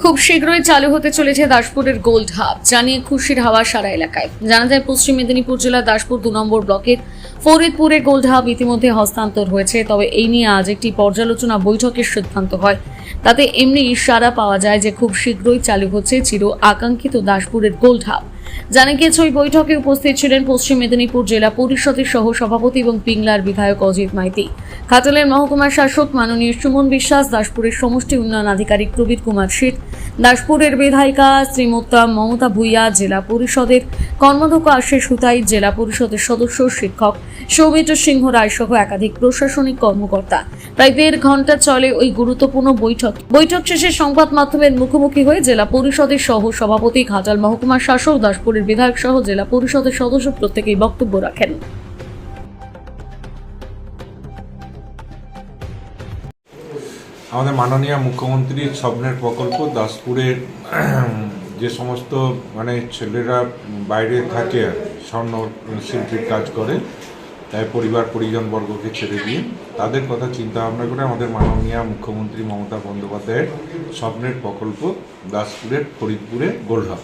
খুব শীঘ্রই চালু হতে চলেছে দাসপুরের গোল্ড হাব, জানিয়ে খুশির হাওয়া সারা এলাকায়। জানা যায়, পশ্চিম মেদিনীপুর জেলার দাসপুর দু নম্বর ব্লকের ফরিদপুরে গোল্ড হাব ইতিমধ্যে হস্তান্তর হয়েছে, তবে এই নিয়ে আজ একটি পর্যালোচনা বৈঠকের সিদ্ধান্ত হয়। তাতে এমনি ইশারা পাওয়া যায় যে খুব শীঘ্রই চালু হচ্ছে চির আকাঙ্ক্ষিত দাসপুরের গোল্ড হাব। জানা গিয়েছে, ওই বৈঠকে উপস্থিত ছিলেন পশ্চিম মেদিনীপুর জেলা পরিষদের সহ সভাপতি এবং পিংলার বিধায়ক অজিত মাইতি। খাতলের মহকুমার শাসক মাননীয় সুমন বিশ্বাস, দাসপুরের সমষ্টি উন্নয়ন আধিকারিক প্রবীর কুমার শীত দাসপুরের বিধায়িকা শ্রীমত্তা মমতা ভূঁইয়া, জেলা পরিষদের কর্মাধ্যক্ষ আশিস হুতাই জেলা পরিষদের সদস্য শিক্ষক সৌমিত্র সিংহ রায় সহ একাধিক প্রশাসনিক কর্মকর্তা। প্রায় দেড় ঘণ্টা চলে ওই গুরুত্বপূর্ণ বৈঠক। বৈঠক শেষে সংবাদ মাধ্যমের মুখোমুখি হয়ে জেলা পরিষদের সহ সভাপতি ঘাটাল মহকুমা শাসক, দাসপুরের বিধায়ক সহ জেলা পরিষদের সদস্য প্রত্যেকেই বক্তব্য রাখেন। আমাদের মাননীয় মুখ্যমন্ত্রীর স্বপ্নের প্রকল্প, দাসপুরের যে সমস্ত মানে ছেলেরা বাইরে থাকে স্বর্ণ শিল্পীর কাজ করে তাই পরিবার পরিজনবর্গকে ছেড়ে দিয়ে তাদের কথা চিন্তা ভাবনা করে আমাদের মাননীয় মুখ্যমন্ত্রী মমতা বন্দ্যোপাধ্যায়ের স্বপ্নের প্রকল্প দাসপুরের, ফরিদপুরে গোল্ডহাব।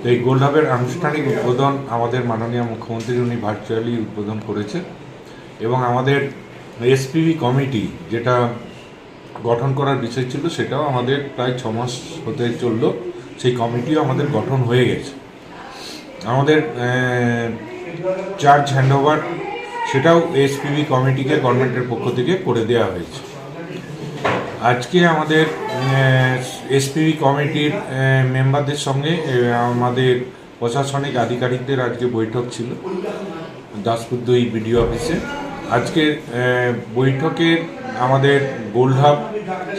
তো এই গোল্ডহাবের আনুষ্ঠানিক উদ্বোধন আমাদের মাননীয় মুখ্যমন্ত্রী, উনি ভার্চুয়ালি উদ্বোধন করেছেন এবং আমাদের এসপিভি কমিটি যেটা গঠন করার বিষয় ছিল সেটাও আমাদের প্রায় ছ মাস হতে চলল। সেই কমিটিও আমাদের গঠন হয়ে গেছে। আমাদের চার্জ হ্যান্ডওভার সেটাও এসপিবি কমিটিকে গভর্নমেন্টের পক্ষ থেকে করে দেওয়া হয়েছে। আজকে আমাদের এসপিবি কমিটির মেম্বারদের সঙ্গে আমাদের প্রশাসনিক আধিকারিকদের আজকে বৈঠক ছিল, দাসপুর দুই বিডিও অফিসে আজকের বৈঠকে আমাদের গোল্ড হাব,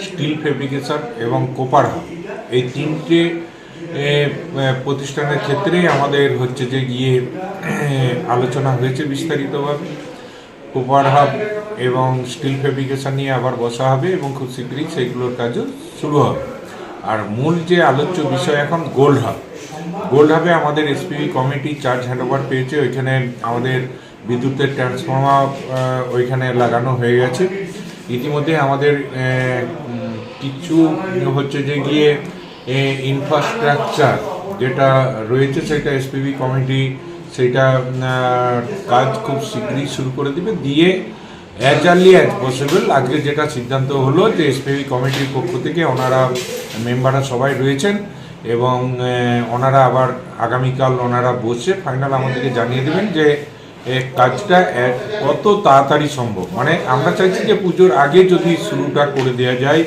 স্টিল ফেব্রিকেশন এবং কোপার হাব, এই তিনটে প্রতিষ্ঠানের ক্ষেত্রেই আমাদের হচ্ছে যে গিয়ে আলোচনা হয়েছে বিস্তারিতভাবে। কোপার হাব এবং স্টিল ফেব্রিকেশন নিয়ে আবার বসা হবে এবং খুব শীঘ্রই সেইগুলোর কাজও শুরু হবে। আর মূল যে আলোচ্য বিষয় এখন গোল্ড হাব। গোল্ড হাবে আমাদের এসপিবি কমিটি চার্জ হ্যান্ডওভার পেয়েছে, ওইখানে আমাদের বিদ্যুতের ট্রান্সফর্মার ওইখানে লাগানো হয়ে গেছে। ইতিমধ্যে আমাদের কিছু হচ্ছে যে গিয়ে ইনফ্রাস্ট্রাকচার যেটা রয়েছে, সেটা এসপিবি কমিটি সেটা কাজ খুব শীঘ্রই শুরু করে দিবে। দিয়ে অ্যাজ আর্লি অ্যাজ পসিবল আজকে যেটা সিদ্ধান্ত হলো যে এসপিবি কমিটির পক্ষ থেকে ওনারা মেম্বাররা সবাই রয়েছেন এবং ওনারা আবার আগামীকাল ওনারা বসে ফাইনাল আমাদেরকে জানিয়ে দেবেন যে, এ কাজটা কত তাড়াতাড়ি সম্ভব। মানে আমরা চাইছি যে পুজোর আগে যদি শুরুটা করে দেওয়া যায়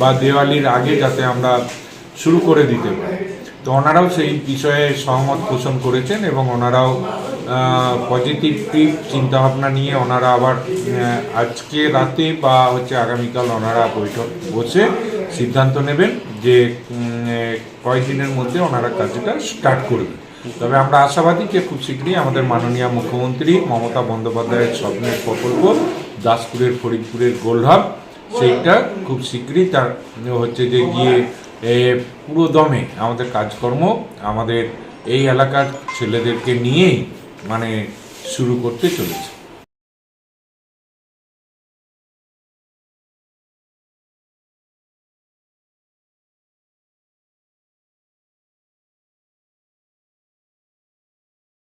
বা দেওয়ালির আগে যাতে আমরা শুরু করে দিতে পারি। তো ওনারাও সেই বিষয়ে সহমত পোষণ করেছেন এবং ওনারাও পজিটিভ চিন্তাভাবনা নিয়ে ওনারা আবার আজকে রাতে বা হচ্ছে আগামীকাল ওনারা বৈঠক, বসে সিদ্ধান্ত নেবেন যে কয়েকদিনের মধ্যে ওনারা কাজটা স্টার্ট করবেন। তবে আমরা আশাবাদী যে খুব শীঘ্রই আমাদের মাননীয় মুখ্যমন্ত্রী মমতা বন্দ্যোপাধ্যায়ের স্বপ্নের প্রকল্প দাসপুরের ফরিদপুরের গোলহাব সেইটা খুব শীঘ্রই তার, হচ্ছে যে গিয়ে পুরো দমে আমাদের কাজকর্ম আমাদের এই এলাকার ছেলেদেরকে নিয়েই মানে শুরু করতে চলেছে।